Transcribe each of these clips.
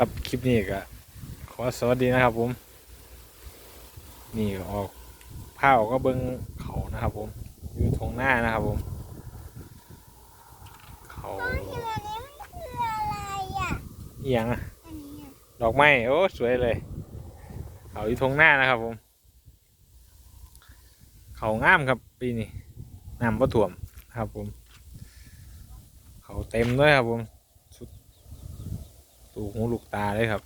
ครับคลิปนี้ก็ขอสวัสดีนะครับผม นี่ออกผ้าออกก็เบิ้งเขานะครับผม อยู่ทงหน้านะครับผม เขาอันนี้มันคืออะไรอะเอียงอะอันนี้อะดอกไม้โอ้สวยเลย เขาอยู่ทงหน้านะครับผม เขางามครับปีนี้น้ำประถ่วมนะครับผม เขาเต็มด้วยครับผมสุด ตูกหูลูกตาเลยครับ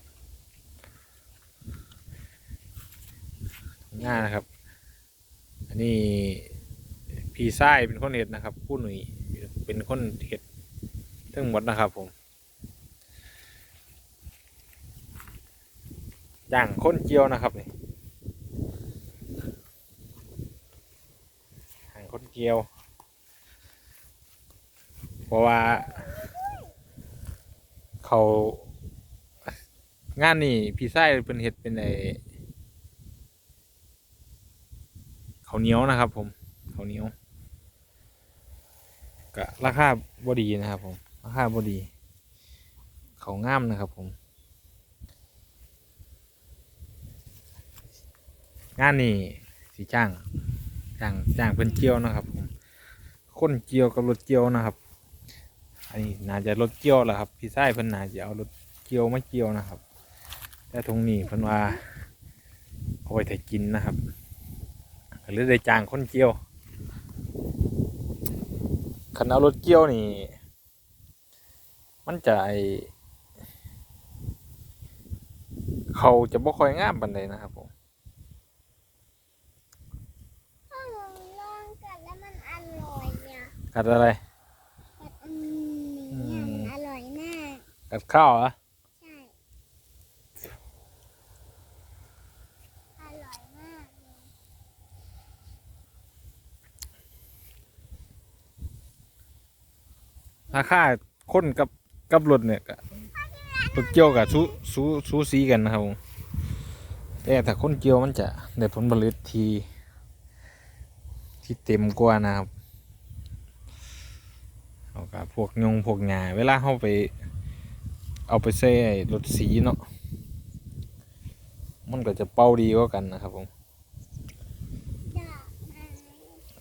งหน้านะครับ อันนี้พี่ไส้เป็นคนเห็ดนะครับผู้หนุ่ยเป็นคนเห็ดทั้งหมดนะครับผมย่างข้นเจียวนะครับนี่ย่างข้นเจียว เพราะว่า เขา งานนี่พี่ไส้เป็นเห็ดเป็นไอเขาวเหนียวนะครับ ผมเขาวเหนียวก็ราคาบดีนะครับ ผม ราคาบดีเขางามนะครับ ผม งานนี่สีจ้างจ้างจ้างเป็นเจียวนะครับ ผมคนเจียวกับรถเจียวนะครับ อันนี้น่าจะรถเจียวแหละครับ พี่ไส้เพิ่นน่าจะเอารถเจียวมาเจียวนะครับ แต่ตรงนี้เพิ่นว่าเอาไว้แต่กินนะครับ หรือได้จ้างคนเจียวคันเอารถเจียวนี่ มันจะไอเขาจะบ่ค่อยงามปานใดนะครับผมถ้าเราลองกัดแล้วมันอร่อยเนี่ยกัดอะไร กัดอันนี้เนี่ยมันอร่อยมาก กัดข้าวเหรอ ใช่อร่อยมากเลย ราคาคนกับกับรถเนี่ยก็รถเกี่ยวกับสูสูสูสีกันนะครับผมแต่ถ้าคนเกี่ยวมันจะได้ผลผลิตที่ที่เต็มกว่านะครับเอากับพวกยงพวกหญ้าเวลาเข้าไป เอาไปใส่รถสีเนาะมันก็จะเป่าดีกว่ากันนะครับผม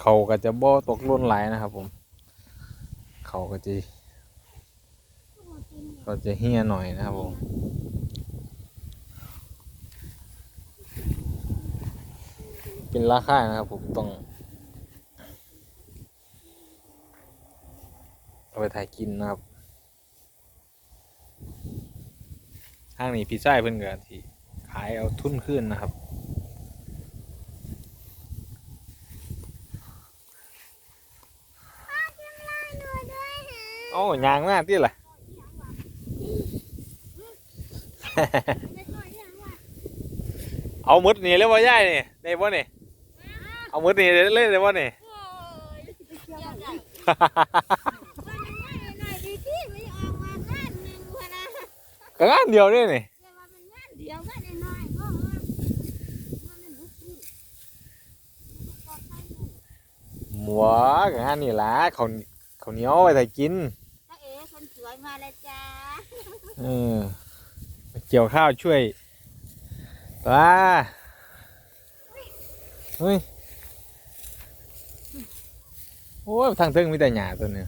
เขาก็จะบ่ตกล่นหลายนะครับผม เขาก็จะก็จะเฮี้ยหน่อยนะครับผมเป็นราคานะครับผมต้องเอาไปถ่ายกินนะครับทางนี้พิซซ่าเพิ่นก็ที่ขายเอาทุนขึ้นนะครับ หนูด้วยฮะ โอ้ยางมากที่ล่ะเอาหมดนี่เลยว่าย่ายนี่ได้บ่นี่เอาหมดนี่เลยเลยบ่นี่ก็งานเดียวนี่นี่หมัวก็งานนี่ล่ะเขาเขาเหนียวไว้ใส่กิน เออเกี่ยวข้าวช่วยปลาเฮ้ยโอ้ยทางเทิงมีแต่หญ้าตัวเนี้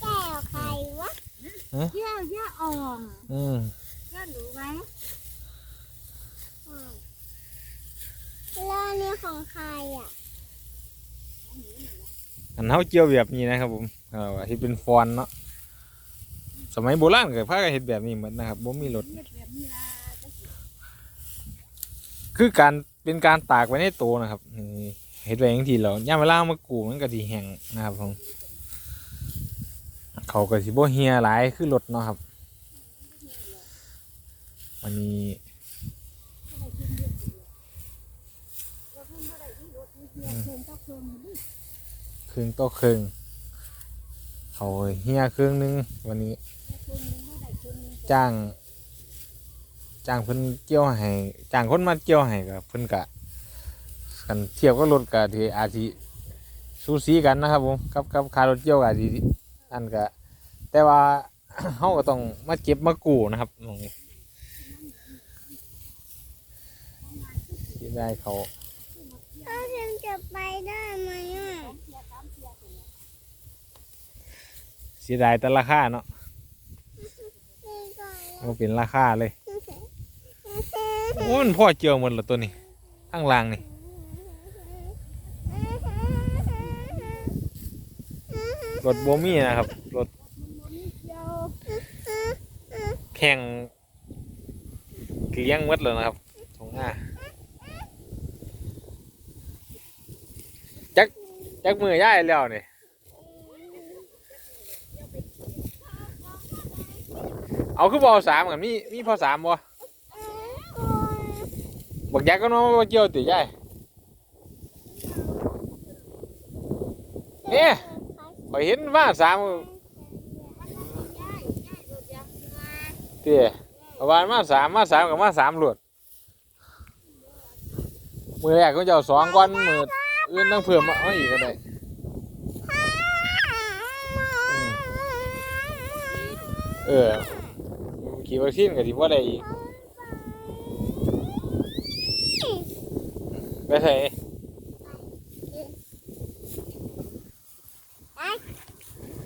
แก้วใครวะเยี่ยวเยี่ยวอ่องอืมเยี่ยวรู้ไหมแล้วอันนี้ของใครอะ อันเฮาเกี่ยวแบบนี้นะครับผมเออที่เป็นฟอนเนาะสมัยโบราณเก็พากันเฮ็ดแบบนี้เหมือนนะครับบ่มีรถเยี่ยวแบบนี้ละคือการเป็นการตากไว้ในตัวนะครับเฮ็ดไว้อย่างที่เราย่ามเวลามากูมันก็สิแห้งนะครับผมเขาก็สิบ่เหี่ยหลายคือรถเนาะครับวันนี้เพิ่นก็เพิ่นค รึ่งต่อครึ่งเขาเหี่ยครึ่งนึงวันนี้ จ้างจ้างเพิ่นเกี่ยวให้จ้างคนมาเกี่ยวให้ก็เพิ่นกะกันเทียบกับรถก็ที่อาจสิสูสีกันนะครับผมกับกับคารถเกี่ยวก็อาจสิอันก็แต่ว่าเฮาก็ต้องมาเก็บมากู้นะครับตรงนี้เสียดาเขาถ้าจะไปได้ไหมอะ เสียดายแต่ราคาเนาะนี่ก่อนมันเป็นราคาเลยโอ้มันพ่อเจียวหมดละตัวนี้ข้างล่างนี่รถโบมี่นะครับรถแข่งเลี้ยงหมดเลยนะครับตรงหน้าจักจักมือย่ายแล้วนี่ เอาคือบ่เอสามกันมีมีพอสามบ่บักยักษ์ก็น้องว่าเกี่ยวติย่ายเนี่ยข่อยเห็นว่าสามเตี้ยประมาณมาสามมาสามกับมาสามหลวดมือแรกก็จะเอาสองก้อนมืออื่นต้องเพิ่มมาอีกก็ได้อืมเออ ขี่วัคซีนก็สิบ่ได้อีกไปใส่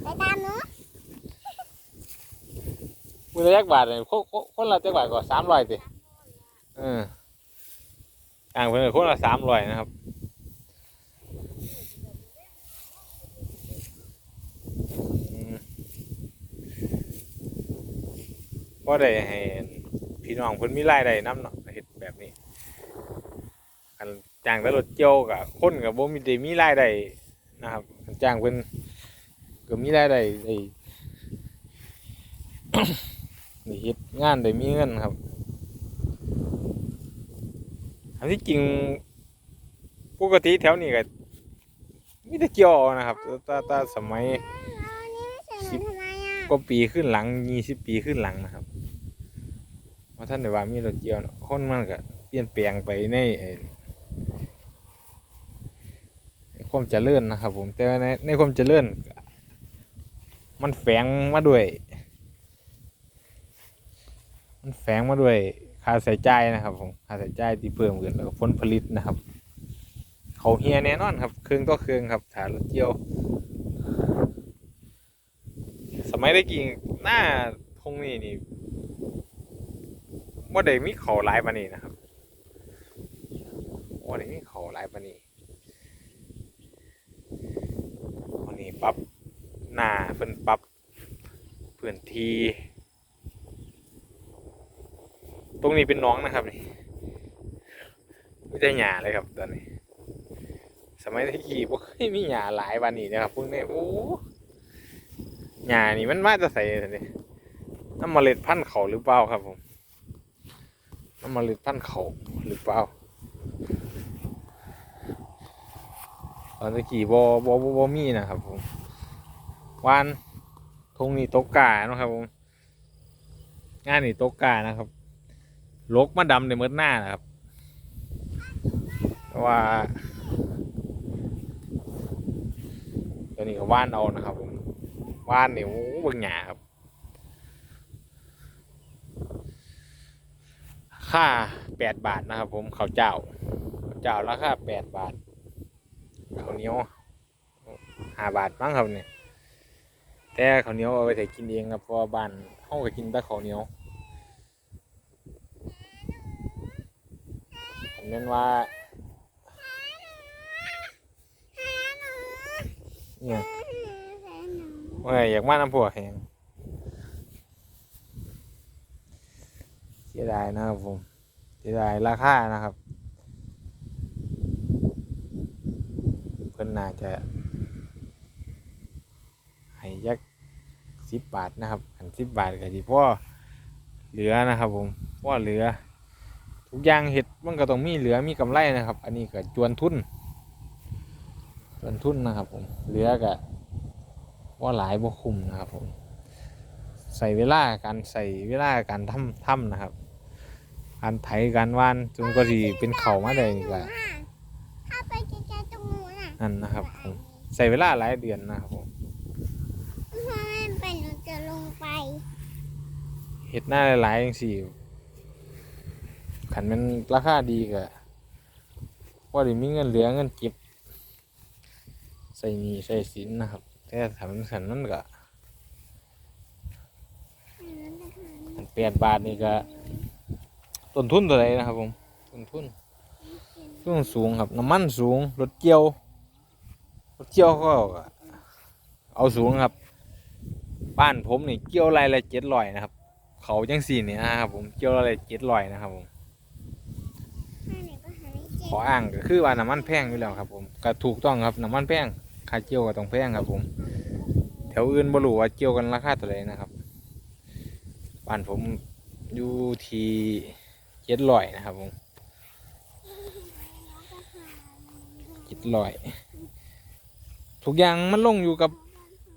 ไปตามหนูมือละจักบาทเลยคนคนคนละจักบาทก็สามร้อยติเอออ่างเพิ่นก็คนละสามร้อยนะครับอืมพ อได้ให้พี่น้องเพิ่นมีรายได้นำเนาะเฮ็ดแบบนี้คันจ้างต่รถเกี่ยวกับคนกับบ่มีได้มีรายได้นะครับจ้างเพิ่นก็มีรายได้ได้ได้เฮ็ดงานได้มีเงินครับอันที่จริงปกติแถวนี้ก็มีแต่เกี่ยวเอานะครับแต่แต่สมัยส่หนูทำไมอะก็ปีขึ้นหลังยี่สิบปีขึ้นหลังนะครับ ว่าท่านได้ว่ามีรถเกี่ยวคนมันก็เปลี่ยนแปลงไปในไอ้ในความเจริญนะครับผมแต่ว่าในในความเจริญมันแฝงมาด้วย มันแฝงมาด้วยค่าใช้จ่ายนะครับผมค่าใช้จ่ายที่เพิ่มขึ้นแล้วก็ผลผลิตนะครับ เขาเฮียแน่นอนครับเครื่องต่อเครื่องครับฐานรถเกี่ยว สมัยได้กี่หน้าทงนี่นี่ ว่าได้มีเขาหลายปานนี้นะครับว่าได้มีเขาหลายปานนี้วันนี้ปรับหน้าเพิ่นปรับพื้นที่ตรงนี้เป็นน้องนะครับนี่ไม่ได้หญ้าเลยครับตอนนี้ สมัยที่กี่บ่เคยมีหญ้าหลายปานนี้นะครับพวกนี้โอ้หญ้านี่มันมาจะใส่เนี่ยน้ำเมล็ดพันธุ์เขาหรือเปล่าครับผม น้ำมล็ดพันเขาหรือเปล่าตอนตะกี้บอบอบอบมีนะครับผมวานทงนี่ตกกาเนะครับผมงานนี่ตกกานะครับลกมาดำในเมื่อหน้านะครับว่าตัวนี้ก็ว่านเอานะครับผมว่านนี่โอ้เบิ่งหยาครับ ค่าแปดบาทนะครับ ผมข้าวเจ้าข้าวเจ้าราคาแปดบาทข้าวเหนียวห้าบาทมั้งครับเนี่ยแต่ข้าวเหนียวเอาไปใส่กินเองครับเพราะว่าบ้านห้องก็กินแต่ข้าวเหนียวผมเน้นว่าเนี่ยโอ้ยอยากมาน้ำผัวแหงเสียดายนะครับผมเสียดายราคานะครับ เพิ่นน่าจะให้ยักสิบบาทนะครับอันสิบบาทก็ดีพ่อเหลือนะครับผมพ่อเหลือ ทุกอย่างเห็ดมันก็ต้องมีเหลือมีกำไรนะครับ อันนี้ก็จวนทุนจวนทุนนะครับผมเหลือก็ว่าหลายบ่คุมนะครับผมใส่เวลาการใส่เวลาการทำทำนะครับ การไถการว่านจนก็สิเป็นเข่าวมาได้นี่ก็ถ้าไปไกลๆตรงนู้นอะนั่นนะครับผมใส่เวลาหลายเดือนนะครับผมพ่อแม่ไปหนูจะลงไปเห็ดหน้าหลายๆจังสี่ขันมันราคาดีก็ว่าได้มีเงินเหลือเงินเก็บใส่หนี้ใส่สินนะครับแต่ถ้ามันสันมันก็อันนั้นนะคะอันแปดบาทนี่ก็ ต้นทุนตัวไหนนะครับผมต้นทุนต้นสูงครับน้ำมันสูงรถเกี่ยวรถเกี่ยวก็เอาสูงครับ บ้านผมนี่เกี่ยวไรละเจ็ดร้อยนะครับ เขาจังสี่นี่นะครับผมเกี่ยวอะไรเจ็ดร้อยนะครับผมขออ้างก็คือว่าน้ำมันแพงอยู่แล้วครับ ผมก็ถูกต้องครับน้ำมันแพงค่าเกี่ยวก็ต้องแพงครับ ผมแถวอื่นบ่รู้ว่าเกี่ยวกันราคาเท่าไหร่นะครับบ้านผมอยู่ที่ จ็ดร้อยนะครับผมเจ็ดร้อยทุกอย่างมันลงอยู่กับ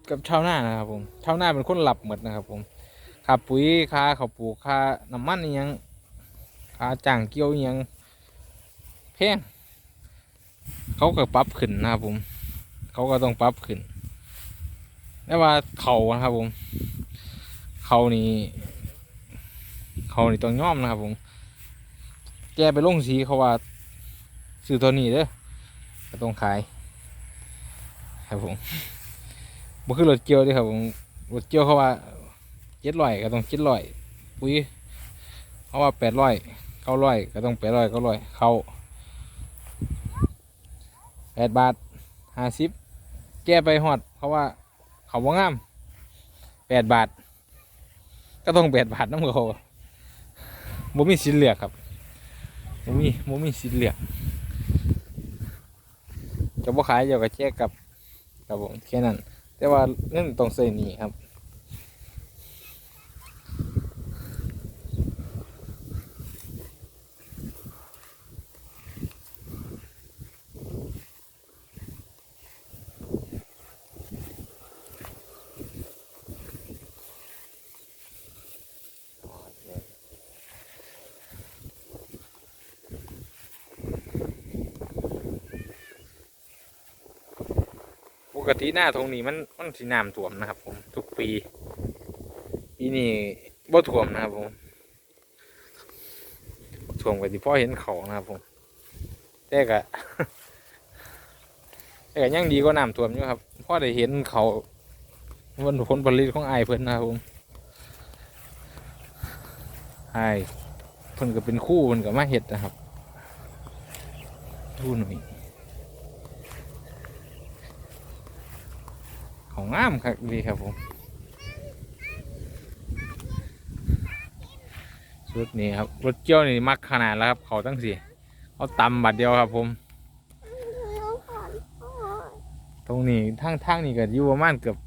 กับชาวนานะครับผมชาวนาเป็นคนหลับหมดนะครับผมค่าปุ๋ยค่าข้าวปลูกค่าน้ำมันยังค่าจ้างเกี่ยวยังแพงเขาก็ปรับขึ้นนะครับผม เขาก็ต้องปรับขึ้นแต่ว่าเขานะครับผม เขานี่เขานี่ต้องย่อมนะครับผม แกไปลงสีเขาว่าซื้อตัวนี้เด้อก็ต้องขาย ครับผมบ่คือรถเกี่ยวเด้ครับผมรถเกี่ยวเขาว่าเจ็ดร้อยก็ต้องเจ็ดร้อยปุ๋ยเขาว่าแปดร้อยเก้าร้อยก็ต้องแปดร้อยเก้าร้อยเขาแปดบาทห้าสิบแกไปหอดเขาว่าเขาว่างามแปดบาท ก็ต้องแปดบาทน้ำเขาบ่มีสิทธิ์เลือครับ มมีบ่มีสีเหลืองจะบ่ขายเดี๋ยวก็แจกกับกับผมแค่นั้น แต่ว่าเรื่องต้องใส่นี่ครับ กติหน้าตรงนี้มันมันสีน้ำท่วมนะครับ ผม ทุกปีปีนี้บ่ท่วมนะครับผมท่วมก็ที่พ่อเห็นเขานะครับผมแต่ก็แต่ก็ยังดีกว่าน้ำท่วมอยู่ครับพ่อได้เห็นเขาวันผลผลิตของไอายเพิ่นนะครับผมไอายเพิ่นก็เป็นคู่เพิ่นก็มาเห็ดนะครับดูหน่อย ของงามครับดีครับผมชุดนี้ครับรถเกี้ยวนี่มักขนาดแล้วครับ เขาตั้งสี่เขาตำบัดเดียวครับผม ตรงนี้ทางทางนี่ก็อยู่ประมาณเกือบ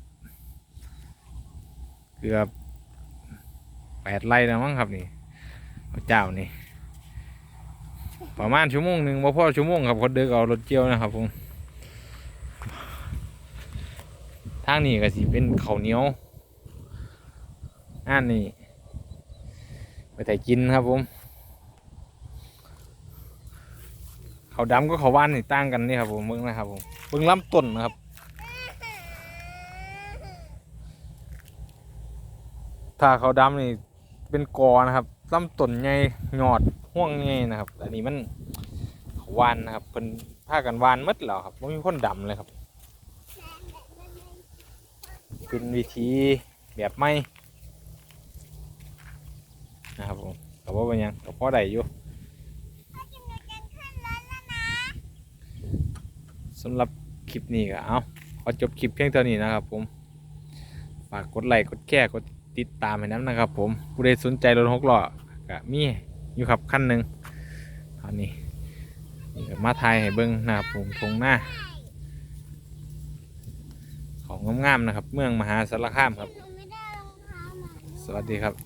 เกือบแปดไร่แล้วมั้งครับนี่เอาเจ้านี่ ประมาณชั่วโมงหนึ่งบ่พอชั่วโมงครับเขาเดินเอารถเกี่ยวนะครับผม ทางนี้ก็สิเป็นข้าวเหนียวอันนี้ไปแต่กินครับผมข้าวดำก็ข้าวหวานนี่ต่างกันนี่ครับผมเบิ่งนะครับผมเบิ่งลำต้นนะครับถ้าเขาวดำนี่เป็นกอนะครับลำต้นใหญ่ยอดห่วงใหญ่นะครับ อันนี้มันเขาวานนะครับเป็นผ้ากันวานหมดแล้วครับไม่มีคนดำเลยครับ เป็นวิธีแบบไม่นะครับผมแต่ว่าเป็นหยังก็พอได้อยู่สำหรับคลิปนี้ก็เอาขอจบคลิปเพียงเท่านี้นะครับผมฝากกดไลค์กดแชร์กดติดตามให้น้ำนะครับ ผมผู้ใดสนใจรถหกล้อก็มีอยู่ครับขั้นหนึ่งอันนี้นี่ก็มาทายให้เบิ้งนะครับผมทงหน้า ของงามๆนะครับ เมืองมหาสารคามครับหนูไม่ได้รองเท้ามาสวัสดีครับ